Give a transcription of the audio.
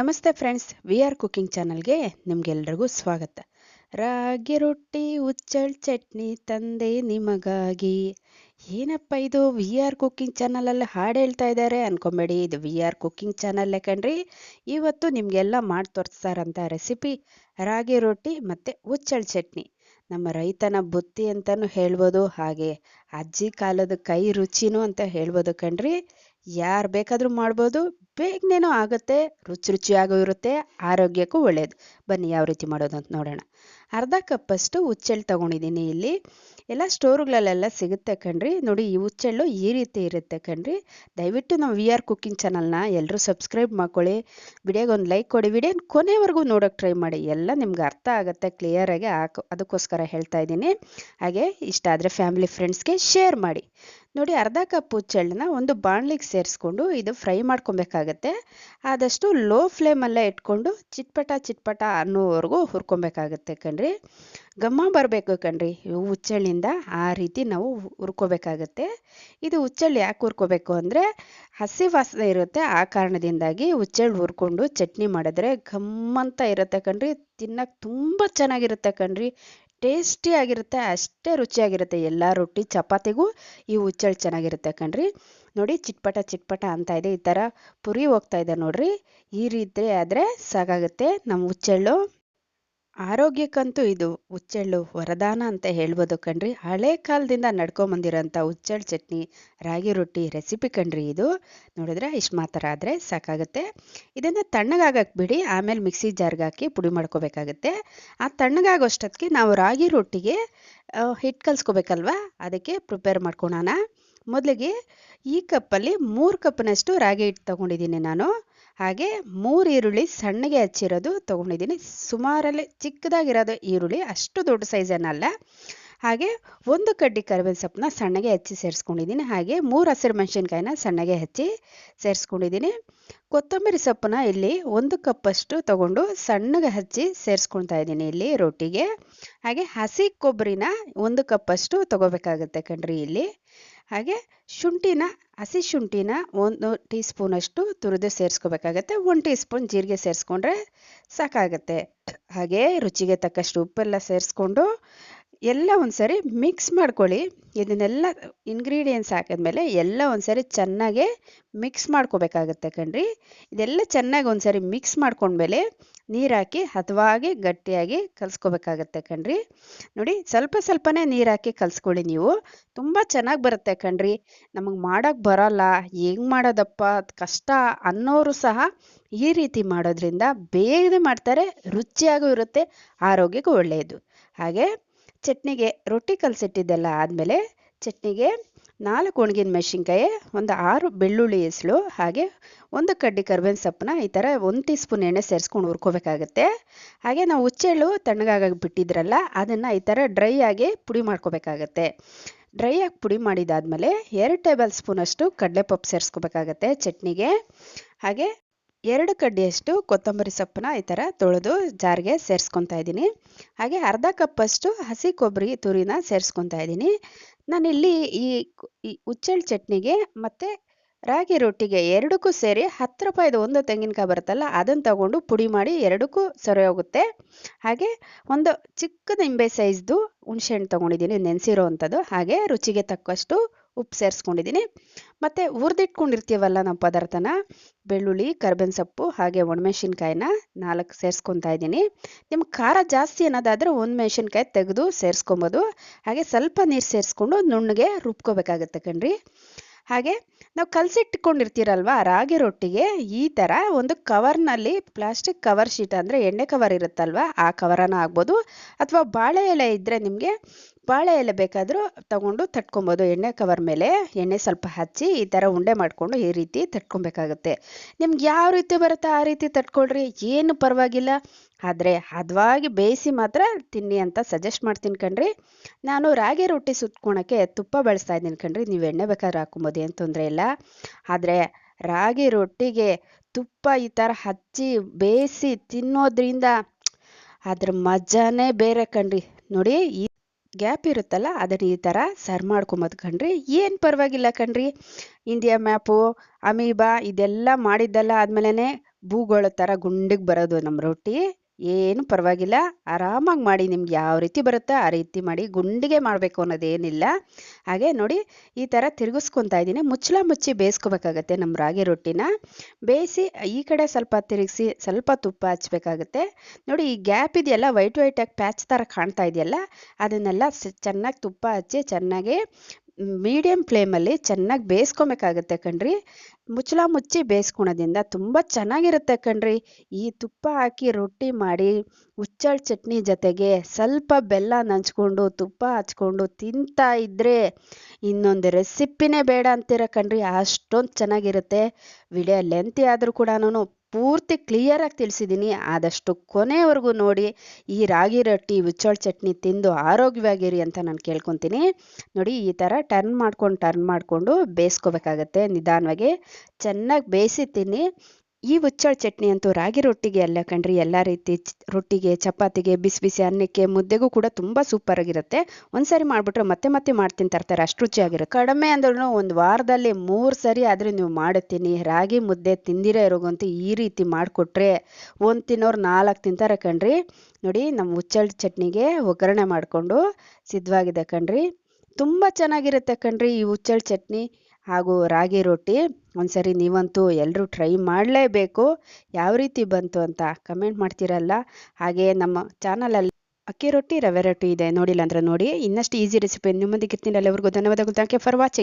ನಮಸ್ತೆ friends, we are cooking ಚಾನಲ್ಗೆ ನಿಮಗೆಲ್ರಿಗೂ ಸ್ವಾಗತ. ರಾಗಿ ರೊಟ್ಟಿ, ಉಚ್ಚಳ್ ಚಟ್ನಿ ತಂದೆ ನಿಮಗಾಗಿ. ಏನಪ್ಪ ಇದು? ವಿ ಆರ್ ಕುಕಿಂಗ್ ಚಾನಲಲ್ಲಿ ಹಾಡು ಹೇಳ್ತಾ ಇದ್ದಾರೆ ಅನ್ಕೊಂಬೇಡಿ. ಇದು ವಿ ಆರ್ ಕುಕಿಂಗ್ ಚಾನಲ್ ಕಣ್ರಿ ಇವತ್ತು ನಿಮಗೆಲ್ಲ ಮಾಡಿ ತೋರಿಸ್ತಾರಂತ ರೆಸಿಪಿ ರಾಗಿ ರೊಟ್ಟಿ ಮತ್ತು ಉಚ್ಚಳ್ ಚಟ್ನಿ. ನಮ್ಮ ರೈತನ ಬುತ್ತಿ ಅಂತಲೂ ಹೇಳ್ಬೋದು, ಹಾಗೆ ಅಜ್ಜಿ ಕಾಲದ ಕೈ ರುಚಿನೂ ಅಂತ ಹೇಳ್ಬೋದು ಕಣ್ರಿ. ಯಾರು ಬೇಕಾದರೂ ಮಾಡ್ಬೋದು, ಬೇಗನೇನೂ ಆಗುತ್ತೆ, ರುಚಿ ರುಚಿಯಾಗೂ ಇರುತ್ತೆ, ಆರೋಗ್ಯಕ್ಕೂ ಒಳ್ಳೆಯದು ಬನ್ನಿ ಯಾವ ರೀತಿ ಮಾಡೋದು ಅಂತ ನೋಡೋಣ. ಅರ್ಧ ಕಪ್ಪಷ್ಟು ಹುಚ್ಚೆಳ್ಳು ತಗೊಂಡಿದ್ದೀನಿ ಇಲ್ಲಿ. ಎಲ್ಲ ಸ್ಟೋರ್ಗಳಲ್ಲೆಲ್ಲ ಸಿಗುತ್ತೆ ಕಣ್ರಿ. ನೋಡಿ ಈ ಹುಚ್ಚೆಳ್ಳು ಈ ರೀತಿ ಇರುತ್ತೆ ಕಣ್ರಿ. ದಯವಿಟ್ಟು ನಾವು ವಿ ಆರ್ ಕುಕಿಂಗ್ ಚಾನಲ್ನ ಎಲ್ಲರೂ ಸಬ್ಸ್ಕ್ರೈಬ್ ಮಾಡ್ಕೊಳ್ಳಿ. ವಿಡಿಯೋಗೆ ಒಂದು ಲೈಕ್ ಕೊಡಿ. ವಿಡಿಯೋ ಕೊನೆವರೆಗೂ ನೋಡೋಕೆ ಟ್ರೈ ಮಾಡಿ. ಎಲ್ಲ ನಿಮ್ಗೆ ಅರ್ಥ ಆಗುತ್ತೆ, ಕ್ಲಿಯರಾಗಿ ಹಾಕೋ. ಅದಕ್ಕೋಸ್ಕರ ಹೇಳ್ತಾ ಇದ್ದೀನಿ. ಹಾಗೆ ಇಷ್ಟ ಆದರೆ ಫ್ಯಾಮಿಲಿ ಫ್ರೆಂಡ್ಸ್ಗೆ ಶೇರ್ ಮಾಡಿ. ನೋಡಿ ಅರ್ಧ ಕಪ್ ಹುಚ್ಚೆಳ್ಳನ್ನ ಒಂದು ಬಾಣಲಿಗೆ ಸೇರಿಸ್ಕೊಂಡು ಇದು ಫ್ರೈ ಮಾಡ್ಕೊಬೇಕಾಗತ್ತೆ. ಆದಷ್ಟು ಲೋ ಫ್ಲೇಮಲ್ಲೇ ಇಟ್ಕೊಂಡು ಚಿಟ್ಪಟ ಚಿಟ್ಪಟ ಅನ್ನೋವರೆಗೂ ಹುರ್ಕೊಬೇಕಾಗತ್ತೆ ಕಣ್ರಿ. ಘಮ ಬರಬೇಕು ಕಣ್ರಿ ಹುಚ್ಚೆಳ್ಳಿಂದ ಆ ರೀತಿ ನಾವು ಹುರ್ಕೋಬೇಕಾಗತ್ತೆ. ಇದು ಹುಚ್ಚೆಳ್ಳು ಯಾಕೆ ಹುರ್ಕೋಬೇಕು ಅಂದರೆ ಹಸಿ ವಾಸನೆ ಇರುತ್ತೆ ಆ ಕಾರಣದಿಂದಾಗಿ ಹುಚ್ಚೆಳ್ಳು ಹುರ್ಕೊಂಡು ಚಟ್ನಿ ಮಾಡಿದ್ರೆ ಘಮ್ಮಂತ ಇರುತ್ತೆ ಕಣ್ರಿ. ತಿನ್ನಕ್ಕೆ ತುಂಬ ಚೆನ್ನಾಗಿರುತ್ತೆ ಕಣ್ರಿ. ಟೇಸ್ಟಿ ಆಗಿರುತ್ತೆ, ಅಷ್ಟೇ ರುಚಿಯಾಗಿರುತ್ತೆ ಎಲ್ಲ ರೊಟ್ಟಿ ಚಪಾತಿಗೂ. ಈ ಹುಚ್ಚೆಳ್ಳು ಚೆನ್ನಾಗಿರುತ್ತೆ ಕಣ್ರಿ. ನೋಡಿ ಚಿಟ್ಪಟ ಚಿಟ್ಪಟ ಅಂತ ಇದೆ, ಈ ಥರ ಪುರಿ ಹೋಗ್ತಾ ಇದೆ ನೋಡ್ರಿ. ಈ ರೀತಿ ಆದರೆ ಸಾಕಾಗುತ್ತೆ ನಮ್ಮ ಹುಚ್ಚೆಳ್ಳು ಆರೋಗ್ಯಕ್ಕಂತೂ ಇದು ಹುಚ್ಚೆಳ್ಳು ವರದಾನ ಅಂತ ಹೇಳ್ಬೋದು ಕಣ್ರಿ. ಹಳೆ ಕಾಲದಿಂದ ನಡ್ಕೊಂಬಂದಿರೋಂಥ ಹುಚ್ಚೆಳ್ಳು ಚಟ್ನಿ, ರಾಗಿ ರೊಟ್ಟಿ ರೆಸಿಪಿ ಕಣ್ರಿ ಇದು. ನೋಡಿದ್ರೆ ಇಷ್ಟು ಮಾತ್ರ ಆದರೆ ಸಾಕಾಗುತ್ತೆ. ಇದನ್ನು ತಣ್ಣಗಾಗಕ್ಕೆ ಬಿಡಿ, ಆಮೇಲೆ ಮಿಕ್ಸಿ ಜಾರ್ಗೆ ಹಾಕಿ ಪುಡಿ ಮಾಡ್ಕೋಬೇಕಾಗುತ್ತೆ. ಆ ತಣ್ಣಗಾಗೋಷ್ಟೊತ್ತಿಗೆ ನಾವು ರಾಗಿ ರೊಟ್ಟಿಗೆ ಹಿಟ್ಟು ಕಲಿಸ್ಕೋಬೇಕಲ್ವಾ? ಅದಕ್ಕೆ ಪ್ರಿಪೇರ್ ಮಾಡ್ಕೊಳೋಣ. ಮೊದಲಿಗೆ ಈ ಕಪ್ಪಲ್ಲಿ ಮೂರು ಕಪ್ನಷ್ಟು ರಾಗಿ ಹಿಟ್ಟು ತೊಗೊಂಡಿದ್ದೀನಿ ನಾನು. ಹಾಗೆ ಮೂರು ಈರುಳ್ಳಿ ಸಣ್ಣಗೆ ಹಚ್ಚಿರೋದು ತೊಗೊಂಡಿದ್ದೀನಿ. ಸುಮಾರಲ್ಲಿ ಚಿಕ್ಕದಾಗಿರೋದು ಈರುಳ್ಳಿ, ಅಷ್ಟು ದೊಡ್ಡ ಸೈಜ್ ಏನಲ್ಲ. ಹಾಗೆ ಒಂದು ಕಡ್ಡಿ ಕರಿಬೇವಿನ ಸೊಪ್ಪನ್ನ ಸಣ್ಣಗೆ ಹಚ್ಚಿ ಸೇರಿಸ್ಕೊಂಡಿದ್ದೀನಿ. ಹಾಗೆ ಮೂರು ಹಸಿರು ಮೆಣಸಿನ್ಕಾಯಿನ ಸಣ್ಣಗೆ ಹಚ್ಚಿ ಸೇರಿಸ್ಕೊಂಡಿದ್ದೀನಿ. ಕೊತ್ತಂಬರಿ ಸೊಪ್ಪನ್ನ ಇಲ್ಲಿ ಒಂದು ಕಪ್ಪಷ್ಟು ತಗೊಂಡು ಸಣ್ಣಗೆ ಹಚ್ಚಿ ಸೇರಿಸ್ಕೊಳ್ತಾ ಇದ್ದೀನಿ ಇಲ್ಲಿ ರೊಟ್ಟಿಗೆ. ಹಾಗೆ ಹಸಿ ಕೊಬ್ಬರಿನ ಒಂದು ಕಪ್ಪಷ್ಟು ತಗೋಬೇಕಾಗುತ್ತೆ ಕಣ್ರಿ ಇಲ್ಲಿ. ಹಾಗೆ ಶುಂಠಿನ ಹಸಿ ಶುಂಠಿನ ಒಂದು ಟೀ ಸ್ಪೂನಷ್ಟು ತುರಿದು ಸೇರಿಸ್ಕೋಬೇಕಾಗತ್ತೆ. ಒಂದು ಟೀ ಸ್ಪೂನ್ ಜೀರಿಗೆ ಸೇರಿಸ್ಕೊಂಡ್ರೆ ಸಾಕಾಗತ್ತೆ. ಹಾಗೆ ರುಚಿಗೆ ತಕ್ಕಷ್ಟು ಉಪ್ಪೆಲ್ಲ ಸೇರಿಸ್ಕೊಂಡು ಎಲ್ಲ ಒಂದ್ಸರಿ ಮಿಕ್ಸ್ ಮಾಡ್ಕೊಳ್ಳಿ. ಇದನ್ನೆಲ್ಲ ಇಂಗ್ರೀಡಿಯೆಂಟ್ಸ್ ಹಾಕಿದ್ಮೇಲೆ ಎಲ್ಲ ಒಂದ್ಸರಿ ಚೆನ್ನಾಗೆ ಮಿಕ್ಸ್ ಮಾಡ್ಕೋಬೇಕಾಗತ್ತೆ ಕಣ್ರಿ. ಇದೆಲ್ಲ ಚೆನ್ನಾಗಿ ಒಂದ್ಸರಿ ಮಿಕ್ಸ್ ಮಾಡ್ಕೊಂಡ್ಮೇಲೆ ನೀರು ಹಾಕಿ ಹದವಾಗಿ ಗಟ್ಟಿಯಾಗಿ ಕಲಿಸ್ಕೋಬೇಕಾಗತ್ತೆ ಕಣ್ರಿ. ನೋಡಿ, ಸ್ವಲ್ಪ ಸ್ವಲ್ಪನೇ ನೀರು ಹಾಕಿ ಕಲಿಸ್ಕೊಳ್ಳಿ ನೀವು. ತುಂಬ ಚೆನ್ನಾಗಿ ಬರುತ್ತೆ ಕಣ್ರಿ. ನಮಗೆ ಮಾಡೋಕ್ಕೆ ಬರೋಲ್ಲ. ಹೆಂಗೆ ಮಾಡೋದಪ್ಪ? ಕಷ್ಟ ಅನ್ನೋರು ಸಹ ಈ ರೀತಿ ಮಾಡೋದ್ರಿಂದ ಬೇಗನೆ ಮಾಡ್ತಾರೆ, ರುಚಿಯಾಗೂ ಇರುತ್ತೆ, ಆರೋಗ್ಯಕ್ಕೂ ಒಳ್ಳೆಯದು. ಹಾಗೆ ಚಟ್ನಿಗೆ ರೊಟ್ಟಿ ಕಲಸಿಟ್ಟಿದ್ದೆಲ್ಲ ಆದಮೇಲೆ ಚಟ್ನಿಗೆ ನಾಲ್ಕು ಒಣಗಿನ ಮೆಣಸಿನ್ಕಾಯಿ, ಒಂದು ಆರು ಬೆಳ್ಳುಳ್ಳಿ ಹೆಸಳು, ಹಾಗೆ ಒಂದು ಕಡ್ಡಿ ಕರ್ಬೇವಿನ ಸೊಪ್ಪನ್ನ ಈ ಥರ ಒಂದು ಟೀ ಸ್ಪೂನ್ ಎಣ್ಣೆ ಸೇರಿಸ್ಕೊಂಡು ಹುರ್ಕೋಬೇಕಾಗತ್ತೆ. ಹಾಗೆ ನಾವು ಹುಚ್ಚೆಳ್ಳು ತಣ್ಣಗಾಗಿ ಬಿಟ್ಟಿದ್ರಲ್ಲ, ಅದನ್ನು ಈ ಥರ ಡ್ರೈ ಆಗಿ ಪುಡಿ ಮಾಡ್ಕೋಬೇಕಾಗತ್ತೆ. ಡ್ರೈ ಆಗಿ ಪುಡಿ ಮಾಡಿದಾದ್ಮೇಲೆ ಎರಡು ಟೇಬಲ್ ಸ್ಪೂನಷ್ಟು ಕಡಲೆಪಪ್ಪು ಸೇರಿಸ್ಕೋಬೇಕಾಗತ್ತೆ ಚಟ್ನಿಗೆ. ಹಾಗೆ ಎರಡು ಕಡ್ಡಿಯಷ್ಟು ಕೊತ್ತಂಬರಿ ಸೊಪ್ಪನ್ನ ಈ ಥರ ತೊಳೆದು ಜಾರಿಗೆ ಸೇರಿಸ್ಕೊತಾ ಇದ್ದೀನಿ. ಹಾಗೆ ಅರ್ಧ ಕಪ್ಪಷ್ಟು ಹಸಿ ಕೊಬ್ಬರಿ ತುರಿನ ಸೇರಿಸ್ಕೊತಾ ಇದ್ದೀನಿ. ನಾನಿಲ್ಲಿ ಈ ಈ ಹುಚ್ಚೆಳ್ಳು ಚಟ್ನಿಗೆ ಮತ್ತು ರಾಗಿ ರೊಟ್ಟಿಗೆ ಎರಡಕ್ಕೂ ಸೇರಿ ಹತ್ತು ರೂಪಾಯಿದು ಒಂದು ತೆಂಗಿನಕಾಯಿ ಬರುತ್ತಲ್ಲ ಅದನ್ನು ತಗೊಂಡು ಪುಡಿ ಮಾಡಿ ಎರಡಕ್ಕೂ ಸರಿ ಹೋಗುತ್ತೆ. ಹಾಗೆ ಒಂದು ಚಿಕ್ಕ ನಿಂಬೆ ಸೈಜ್ದು ಹುಣಸೆಹಣ್ಣು ತೊಗೊಂಡಿದ್ದೀನಿ ನೆನೆಸಿರೋ ಅಂಥದ್ದು. ಹಾಗೆ ರುಚಿಗೆ ತಕ್ಕಷ್ಟು ಉಪ್ಪು ಸೇರಿಸ್ಕೊಂಡಿದ್ದೀನಿ ಮತ್ತು ಹುರಿದಿಟ್ಕೊಂಡಿರ್ತೀವಲ್ಲ ನಾವು ಪದಾರ್ಥನ, ಬೆಳ್ಳುಳ್ಳಿ, ಕರ್ಬೇವಿನ ಸೊಪ್ಪು, ಹಾಗೆ ಒಣಮೆಣ್ಸಿನ್ಕಾಯಿನ ನಾಲ್ಕು ಸೇರಿಸ್ಕೊತಾ ಇದ್ದೀನಿ. ನಿಮ್ಗೆ ಖಾರ ಜಾಸ್ತಿ ಅನ್ನೋದಾದರೆ ಒಂದು ಮೆಣಸಿನ್ಕಾಯಿ ತೆಗೆದು ಸೇರಿಸ್ಕೊಬೋದು. ಹಾಗೆ ಸ್ವಲ್ಪ ನೀರು ಸೇರಿಸ್ಕೊಂಡು ನುಣ್ಣಗೆ ರುಬ್ಕೋಬೇಕಾಗತ್ತೆ ಕಣ್ರಿ. ಹಾಗೆ ನಾವು ಕಲಸಿಟ್ಕೊಂಡಿರ್ತೀರಲ್ವ, ರಾಗಿ ರೊಟ್ಟಿಗೆ, ಈ ಥರ ಒಂದು ಕವರ್ನಲ್ಲಿ, ಪ್ಲಾಸ್ಟಿಕ್ ಕವರ್ ಶೀಟ್ ಅಂದರೆ ಎಣ್ಣೆ ಕವರ್ ಇರುತ್ತಲ್ವ, ಆ ಕವರನ್ನು ಆಗ್ಬೋದು ಅಥವಾ ಬಾಳೆ ಎಲೆ ಇದ್ದರೆ ನಿಮಗೆ ಬಾಳೆ ಎಲೆ ಬೇಕಾದರೂ ತಗೊಂಡು ತಟ್ಕೊಬೋದು. ಎಣ್ಣೆ ಕವರ್ ಮೇಲೆ ಎಣ್ಣೆ ಸ್ವಲ್ಪ ಹಚ್ಚಿ ಈ ಥರ ಉಂಡೆ ಮಾಡಿಕೊಂಡು ಈ ರೀತಿ ತಟ್ಕೊಬೇಕಾಗುತ್ತೆ. ನಿಮ್ಗೆ ಯಾವ ರೀತಿ ಬರುತ್ತೋ ಆ ರೀತಿ ತಟ್ಕೊಳ್ರಿ? ಏನು ಪರವಾಗಿಲ್ಲ. ಆದರೆ ಹದವಾಗಿ ಬೇಯಿಸಿ ಮಾತ್ರ ತಿನ್ನಿ ಅಂತ ಸಜೆಸ್ಟ್ ಮಾಡ್ತೀನಿ ಕಣ್ರಿ. ನಾನು ರಾಗಿ ರೊಟ್ಟಿ ಸುತ್ಕೊಳಕ್ಕೆ ತುಪ್ಪ ಬಳಸ್ತಾ ಇದ್ದೀನಿ ಕಣ್ರಿ. ನೀವು ಎಣ್ಣೆ ಬೇಕಾದ್ರೆ ಹಾಕೊಬೋದು ಏನು ತೊಂದರೆ ಇಲ್ಲ. ಆದರೆ ರಾಗಿ ರೊಟ್ಟಿಗೆ ತುಪ್ಪ ಈ ಥರ ಹಚ್ಚಿ ಬೇಯಿಸಿ ತಿನ್ನೋದ್ರಿಂದ ಅದ್ರ ಮಜಾನೇ ಬೇರೆ ಕಣ್ರಿ. ನೋಡಿ ಗ್ಯಾಪ್ ಇರುತ್ತಲ್ಲ, ಅದನ್ನು ಈ ಥರ ಸರ್ ಮಾಡ್ಕೊಂಬೋದು ಕಣ್ರಿ. ಏನು ಪರವಾಗಿಲ್ಲ ಕಣ್ರಿ. ಇಂಡಿಯಾ ಮ್ಯಾಪು ಅಮೀಬಾ ಇದೆಲ್ಲ ಮಾಡಿದ್ದೆಲ್ಲ ಆದಮೇಲೆ ಭೂಗೋಳ ಥರ ಗುಂಡಿಗೆ ಬರೋದು ನಮ್ಮ ರೊಟ್ಟಿ. ಏನು ಪರವಾಗಿಲ್ಲ. ಆರಾಮಾಗಿ ಮಾಡಿ ನಿಮ್ಗೆ ಯಾವ ರೀತಿ ಬರುತ್ತೆ ಆ ರೀತಿ ಮಾಡಿ ಗುಂಡಿಗೆ ಮಾಡಬೇಕು ಅನ್ನೋದೇನಿಲ್ಲ. ಹಾಗೆ ನೋಡಿ ಈ ಥರ ತಿರುಗಿಸ್ಕೊತಾ ಇದ್ದೀನಿ. ಮುಚ್ಚಳ ಮುಚ್ಚಿ ಬೇಯಿಸ್ಕೋಬೇಕಾಗತ್ತೆ ನಮ್ಮ ರಾಗಿ ರೊಟ್ಟಿನ. ಬೇಯಿಸಿ ಈ ಕಡೆ ಸ್ವಲ್ಪ ತಿರುಗಿಸಿ ಸ್ವಲ್ಪ ತುಪ್ಪ ಹಚ್ಬೇಕಾಗತ್ತೆ. ನೋಡಿ ಈ ಗ್ಯಾಪ್ ಇದೆಯಲ್ಲ, ವೈಟ್ ವೈಟಾಗಿ ಪ್ಯಾಚ್ ಥರ ಕಾಣ್ತಾ ಇದೆಯಲ್ಲ, ಅದನ್ನೆಲ್ಲ ಚೆನ್ನಾಗಿ ತುಪ್ಪ ಹಚ್ಚಿ ಚೆನ್ನಾಗಿ ಮೀಡಿಯಮ್ ಫ್ಲೇಮಲ್ಲಿ ಚೆನ್ನಾಗಿ ಬೇಯಿಸ್ಕೊಬೇಕಾಗತ್ತೆ ಕಣ್ರಿ. ಮುಚ್ಚಳ ಮುಚ್ಚಿ ಬೇಯಿಸ್ಕೊಳೋದ್ರಿಂದ ತುಂಬ ಚೆನ್ನಾಗಿರುತ್ತೆ ಕಣ್ರಿ. ಈ ತುಪ್ಪ ಹಾಕಿ ರೊಟ್ಟಿ ಮಾಡಿ, ಹುಚ್ಚಳ ಚಟ್ನಿ ಜೊತೆಗೆ ಸ್ವಲ್ಪ ಬೆಲ್ಲ ನಂಚ್ಕೊಂಡು, ತುಪ್ಪ ಹಚ್ಕೊಂಡು ತಿಂತಾ ಇದ್ದರೆ ಇನ್ನೊಂದು ರೆಸಿಪಿನೇ ಬೇಡ ಅಂತೀರ ಕಣ್ರಿ. ಅಷ್ಟೊಂದು ಚೆನ್ನಾಗಿರುತ್ತೆ. ವಿಡಿಯೋ ಲೆಂತಿ ಆದರೂ ಕೂಡ ಪೂರ್ತಿ ಕ್ಲಿಯರಾಗಿ ತಿಳಿಸಿದ್ದೀನಿ ಆದಷ್ಟು ಕೊನೆವರೆಗೂ ನೋಡಿ, ಈ ರಾಗಿ ರೊಟ್ಟಿ ಉಚ್ಚೋಳ ಚಟ್ನಿ ತಿಂದು ಆರೋಗ್ಯವಾಗಿರಿ ಅಂತ ನಾನು ಕೇಳ್ಕೊತೀನಿ. ನೋಡಿ, ಈ ಥರ ಟರ್ನ್ ಮಾಡ್ಕೊಂಡು ಟರ್ನ್ ಮಾಡಿಕೊಂಡು ಬೇಯಿಸ್ಕೋಬೇಕಾಗತ್ತೆ ನಿಧಾನವಾಗಿ. ಚೆನ್ನಾಗಿ ಬೇಯಿಸಿ ತಿನ್ನಿ. ಈ ಹುಚ್ಚಳ ಚಟ್ನಿ ಅಂತೂ ರಾಗಿ ರೊಟ್ಟಿಗೆ ಅಲ್ಲ ಕಣ್ರಿ. ಎಲ್ಲ ರೀತಿ ರೊಟ್ಟಿಗೆ, ಚಪಾತಿಗೆ, ಬಿಸಿ ಬಿಸಿ ಅನ್ನಕ್ಕೆ ಮುದ್ದೆಗೂ ಕೂಡ ತುಂಬ ಸೂಪರಾಗಿರುತ್ತೆ ಒಂದ್ಸರಿ ಮಾಡಿಬಿಟ್ರೆ ಮತ್ತೆ ಮತ್ತೆ ಮಾಡ್ತೀನಿ ತರ್ತಾರೆ. ಅಷ್ಟು ರುಚಿಯಾಗಿರುತ್ತೆ. ಕಡಿಮೆ ಅಂದ್ರೂ ಒಂದು ವಾರದಲ್ಲಿ ಮೂರು ಸರಿ ಆದರೆ ನೀವು ಮಾಡುತ್ತೀನಿ. ರಾಗಿ ಮುದ್ದೆ ತಿಂದಿರೋ ಇರೋಗಂತೂ ಈ ರೀತಿ ಮಾಡಿಕೊಟ್ರೆ ಒಂದು ತಿನ್ನೋರು ನಾಲ್ಕು ತಿಂತಾರೆ ಕಣ್ರಿ. ನೋಡಿ ನಮ್ಮ ಹುಚ್ಚಳ ಚಟ್ನಿಗೆ ಒಗ್ಗರಣೆ ಮಾಡಿಕೊಂಡು ಸಿದ್ಧವಾಗಿದೆ ಕಣ್ರಿ. ತುಂಬ ಚೆನ್ನಾಗಿರುತ್ತೆ ಕಣ್ರಿ ಈ ಹುಚ್ಚಳ ಚಟ್ನಿ. ಹಾಗೂ ರಾಗಿ ರೊಟ್ಟಿ, ಒಂದ್ಸರಿ ನೀವಂತೂ ಎಲ್ಲರೂ ಟ್ರೈ ಮಾಡಲೇಬೇಕು. ಯಾವ ರೀತಿ ಬಂತು ಅಂತ ಕಮೆಂಟ್ ಮಾಡ್ತೀರಲ್ಲ? ಹಾಗೆ ನಮ್ಮ ಚಾನಲಲ್ಲಿ ಅಕ್ಕಿ ರೊಟ್ಟಿ ರವೆ ರೊಟ್ಟಿ ಇದೆ. ನೋಡಿಲ್ಲ ಅಂದ್ರೆ ನೋಡಿ. ಇನ್ನಷ್ಟು ಈಸಿ ರೆಸಿಪಿ ನಿಮ್ಮೊಂದಿಗೆ ಇರ್ತೀನಿ ಅಲ್ಲಿವರೆಗೂ ಧನ್ಯವಾದಗಳು. Thank you for watching